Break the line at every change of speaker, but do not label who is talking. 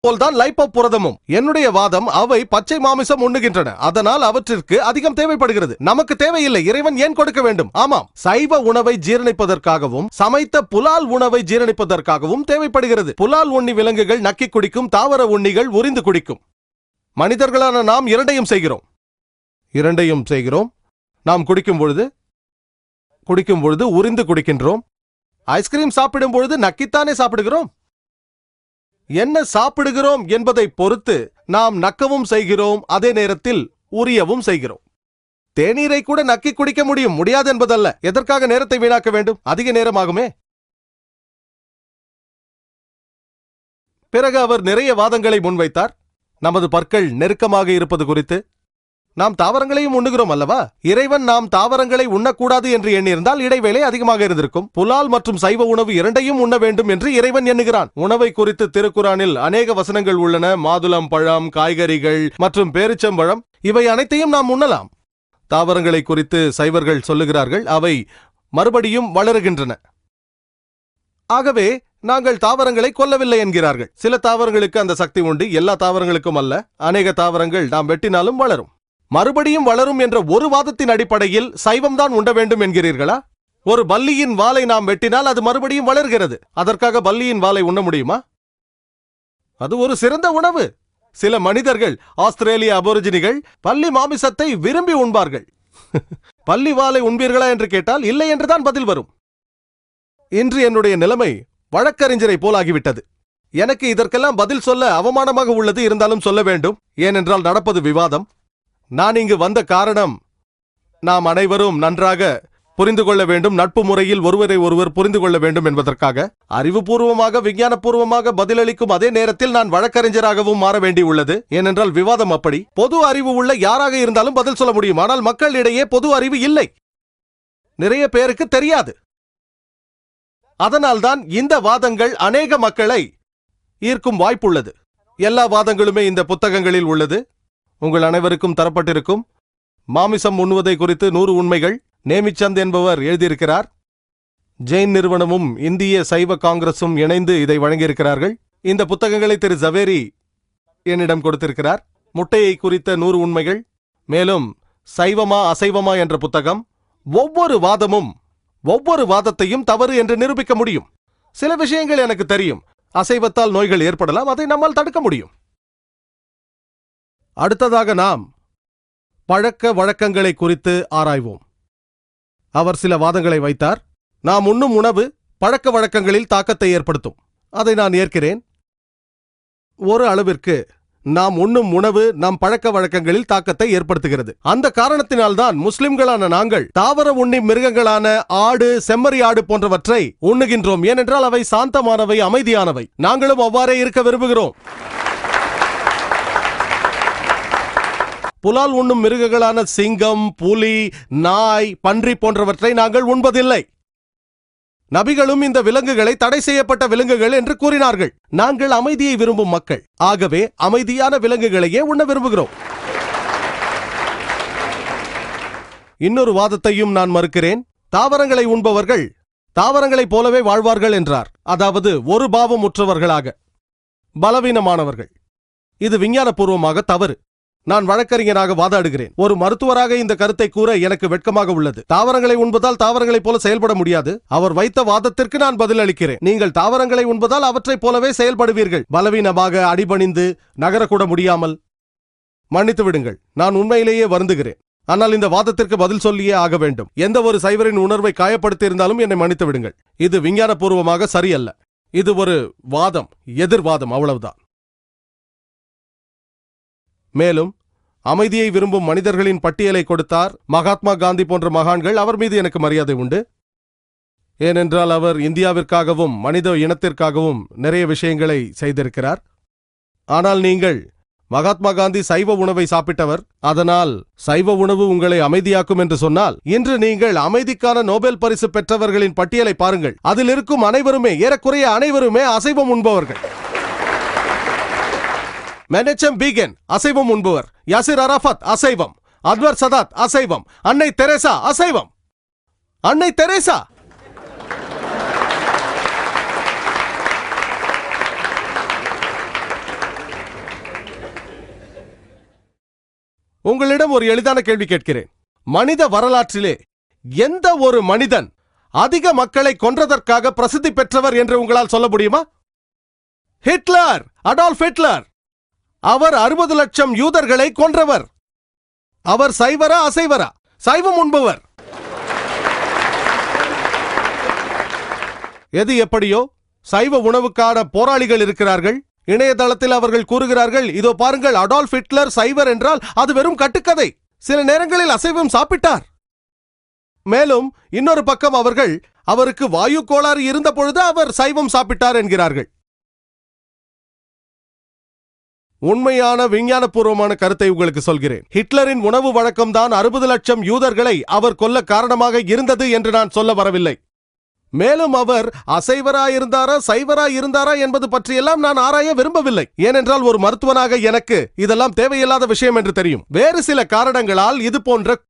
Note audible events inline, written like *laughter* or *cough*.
போல்தான் லைப்போ புரதமும் என்னுடைய வாதம் அவை பச்சை மாமிசம் உண்ணுகின்றன. அதனால் அவற்றிற்கு அதிகம் தேவைப்படுகிறது. நமக்கு தேவையில்லை. இறைவன் ஏன் கொடுக்க வேண்டும்? ஆமாம். சைவ உணவை ஜீரணிப்பதற்காகவும் சமைத்த புலால் உணவை ஜீரணிப்பதற்காகவும் தேவைப்படுகிறது. புலால் உண்ணி விலங்குகள் நக்கி குடிக்கும் தாவர உண்ணிகள் உறிந்து குடிக்கும். மனிதர்களான நாம் இரண்டையும் செய்கிறோம். இரண்டையும் செய்கிறோம். நாம் குடிக்கும் பொழுது குடிக்கும் பொழுது உறிந்து குடிக்கின்றோம். ஐஸ்கிரீம் சாப்பிடும் பொழுது நக்கித்தானே சாப்பிடுகிறோம். என்ன சாப்பிடுகிறோம் என்பதை பொறுத்து நாம் நக்கவும் செய்கிறோம் அதே நேரத்தில் உரியவும் செய்கிறோம். தேநீரை கூட நக்கி குடிக்க முடியும் முடியாது என்பதல்ல. எதற்காக நேரத்தை வீணாக்க வேண்டும்? அதிக நேரமாகுமே. பிறகு அவர் நிறைய வாதங்களை முன்வைத்தார். நமது பற்கள் நெருக்கமாக இருப்பது குறித்து நாம் தாவரங்களையும் உண்ணுகிறோம் அல்லவா? இறைவன் நாம் தாவரங்களை உண்ணக்கூடாது என்று எண்ணியிருந்தால் இடைவேளை அதிகமாக இருந்திருக்கும். புலால் மற்றும் சைவ உணவு இரண்டையும் உண்ண வேண்டும் என்று இறைவன் எண்ணுகிறான். உணவை குறித்து திருக்குறானில் அநேக வசனங்கள் உள்ளன. மாதுளம் பழம் காய்கறிகள் மற்றும் பேரிச்சம்பழம். இவை அனைத்தையும் நாம் உண்ணலாம். தாவரங்களை குறித்து சைவர்கள் சொல்லுகிறார்கள். அவை மறுபடியும் வளருகின்றன. ஆகவே நாங்கள் தாவரங்களை கொல்லவில்லை என்கிறார்கள். சில தாவரங்களுக்கு அந்த சக்தி உண்டு. எல்லா தாவரங்களுக்கும் அல்ல. அநேக தாவரங்கள் நாம் வெட்டினாலும் வளரும். மறுபடியும் வளரும் என்ற ஒரு வாதத்தின் அடிப்படையில் சைவம்தான் உண்ட வேண்டும் என்கிறீர்களா? ஒரு பல்லியின் வாலை நாம் வெட்டினால் அது மறுபடியும் வளர்கிறது. அதற்காக பல்லியின் வாலை உண்ண முடியுமா? அது ஒரு சிறந்த உணவு. சில மனிதர்கள் ஆஸ்திரேலிய அபோரிஜினிகள் பள்ளி மாமிசத்தை விரும்பி உண்பார்கள். *laughs* பள்ளி வாலை உண்பீர்களா என்று கேட்டால் இல்லை என்றுதான் பதில் வரும். இன்று என்னுடைய நிலைமை வழக்கறிஞரை போலாகிவிட்டது எனக்கு இதற்கெல்லாம் பதில் சொல்ல அவமானமாக உள்ளது இருந்தாலும் சொல்ல வேண்டும். ஏனென்றால் நடப்பது விவாதம். நான் இங்கு வந்த காரணம் நாம் அனைவரும் நன்றாக புரிந்து கொள்ள வேண்டும் நட்பு முறையில் ஒருவரை ஒருவர் புரிந்து கொள்ள வேண்டும் என்பதற்காக. அறிவுபூர்வமாக விஞ்ஞானபூர்வமாக பதிலளிக்கும் அதே நேரத்தில் நான் வழக்கறிஞராகவும் மாற வேண்டியுள்ளது. ஏனென்றால் விவாதம் அப்படி. பொது அறிவு உள்ள யாராக இருந்தாலும் பதில் சொல்ல முடியும். ஆனால் மக்களிடையே பொது அறிவு இல்லை. நிறைய பேருக்கு தெரியாது. அதனால்தான் இந்த வாதங்கள் அநேக மக்களை ஈர்க்கும் வாய்ப்புள்ளது. எல்லா வாதங்களுமே இந்த புத்தகங்களில் உள்ளது. உங்கள் அனைவருக்கும் தரப்பட்டிருக்கும் மாமிசம் உண்ணுவதை குறித்து நூறு உண்மைகள் நேமிச்சந்த் என்பவர் எழுதியிருக்கிறார். ஜெயின் நிறுவனமும் இந்திய சைவ காங்கிரஸும் இணைந்து இதை வழங்கியிருக்கிறார்கள். இந்த புத்தகங்களை திரு ஜவேரி என்னிடம் கொடுத்திருக்கிறார். முட்டையை குறித்த நூறு உண்மைகள் மேலும் சைவமா அசைவமா என்ற புத்தகம் ஒவ்வொரு வாதமும் ஒவ்வொரு வாதத்தையும் தவறு என்று நிரூபிக்க முடியும். சில விஷயங்கள் எனக்கு தெரியும். அசைவத்தால் நோய்கள் ஏற்படலாம் அதை நம்மால் தடுக்க முடியும். அடுத்ததாக நாம் பழக்க வழக்கங்களை குறித்து ஆராய்வோம். அவர் சில வாதங்களை வைத்தார். நாம் உண்ணும் உணவு பழக்க வழக்கங்களில் தாக்கத்தை ஏற்படுத்தும். அதை நான் ஏற்கிறேன். ஒரு அளவிற்கு நாம் உண்ணும் உணவு நம் பழக்க வழக்கங்களில் தாக்கத்தை ஏற்படுத்துகிறது. அந்த காரணத்தினால்தான் முஸ்லிம்களான நாங்கள் தாவர உண்ணி மிருகங்களான ஆடு செம்மறி ஆடு போன்றவற்றை உண்ணுகின்றோம். ஏனென்றால் அவை சாந்தமானவை அமைதியானவை. நாங்களும் அவ்வாறே இருக்க விரும்புகிறோம். புலால் உண்ணும் மிருகங்களான சிங்கம் புலி நாய் பன்றி போன்றவற்றை நாங்கள் உண்பதில்லை. நபிகளும் இந்த விலங்குகளை தடை செய்யப்பட்ட விலங்குகள் என்று கூறினார்கள். நாங்கள் அமைதியை விரும்பும் மக்கள். ஆகவே அமைதியான விலங்குகளையே உண்ண விரும்புகிறோம். இன்னொரு வாதத்தையும் நான் மறுக்கிறேன். தாவரங்களை உண்பவர்கள் தாவரங்களைப் போலவே வாழ்வார்கள் என்றார். அதாவது ஒரு பாவம் உற்றவர்களாக பலவீனமானவர்கள். இது விஞ்ஞானபூர்வமாக தவறு. நான் வழக்கறிஞராக வாதாடுகிறேன். ஒரு மருத்துவராக இந்த கருத்தை கூற எனக்கு வெட்கமாக உள்ளது. தாவரங்களை உண்பதால் தாவரங்களைப் போல செயல்பட முடியாது. அவர் வைத்த வாதத்திற்கு நான் பதிலளிக்கிறேன். நீங்கள் தாவரங்களை உண்பதால் அவற்றைப் போலவே செயல்படுவீர்கள். பலவீனமாக அடிபணிந்து நகரக்கூட முடியாமல் மன்னித்து விடுங்கள். நான் உண்மையிலேயே வருந்துகிறேன். ஆனால் இந்த வாதத்திற்கு பதில் சொல்லியே ஆக வேண்டும். எந்த ஒரு சைவரின் உணர்வை காயப்படுத்தியிருந்தாலும் என்னை மன்னித்து விடுங்கள். இது விஞ்ஞானபூர்வமாக சரியல்ல. இது ஒரு வாதம் எதிர்வாதம் அவ்வளவுதான். மேலும் அமைதியை விரும்பும் மனிதர்களின் பட்டியலை கொடுத்தார். மகாத்மா காந்தி போன்ற மகான்கள் அவர் மீது எனக்கு மரியாதை உண்டு. ஏனென்றால் அவர் இந்தியாவிற்காகவும் மனித இனத்திற்காகவும் நிறைய விஷயங்களை செய்திருக்கிறார். ஆனால் நீங்கள் மகாத்மா காந்தி சைவ உணவை சாப்பிட்டவர். அதனால் சைவ உணவு உங்களை அமைதியாக்கும் என்று சொன்னால் இன்று நீங்கள் அமைதிக்கான நோபல் பரிசு பெற்றவர்களின் பட்டியலை பாருங்கள். அதில் இருக்கும் அனைவருமே ஏறக்குறைய அனைவருமே அசைவம் உண்பவர்கள். மெனச்சம் பீகன் அசைவம் உண்பவர். யாசிர் அராஃபத் அசைவம். அத்வர் சதாத் அசைவம். அன்னை தெரேசா அசைவம். அன்னை தெரேசா! உங்களிடம் ஒரு எளிதான கேள்வி கேட்கிறேன். மனித வரலாற்றிலே எந்த ஒரு மனிதன் அதிக மக்களை கொன்றதற்காக பிரசித்தி பெற்றவர் என்று உங்களால் சொல்ல முடியுமா? ஹிட்லர்! Adolf Hitler! அவர் அறுபது லட்சம் யூதர்களை கொன்றவர். அவர் சைவரா அசைவரா? சைவம் உண்பவர். எது எப்படியோ சைவ உணவுக்கான போராளிகள் இருக்கிறார்கள். இணையதளத்தில் அவர்கள் கூறுகிறார்கள் இதோ பாருங்கள் அடால்ஃப் ஹிட்லர் சைவர் என்றால் அது வெறும் கட்டுக்கதை. சில நேரங்களில் அசைவம் சாப்பிட்டார். மேலும் இன்னொரு பக்கம் அவர்கள் அவருக்கு வாயு கோளாறு இருந்த பொழுது அவர் சைவம் சாப்பிட்டார் என்கிறார்கள். உண்மையான விஞ்ஞானபூர்வமான கருத்தை உங்களுக்கு சொல்கிறேன். ஹிட்லரின் உணவு வழக்கம் தான் அறுபது லட்சம் யூதர்களை அவர் கொல்ல காரணமாக இருந்தது என்று நான் சொல்ல வரவில்லை. மேலும் அவர் அசைவரா இருந்தாரா சைவரா இருந்தாரா என்பது பற்றியெல்லாம் நான் ஆராய விரும்பவில்லை. ஏனென்றால் ஒரு மருத்துவனாக எனக்கு இதெல்லாம் தேவையில்லாத விஷயம் என்று தெரியும். வேறு சில காரணங்களால் இது போன்ற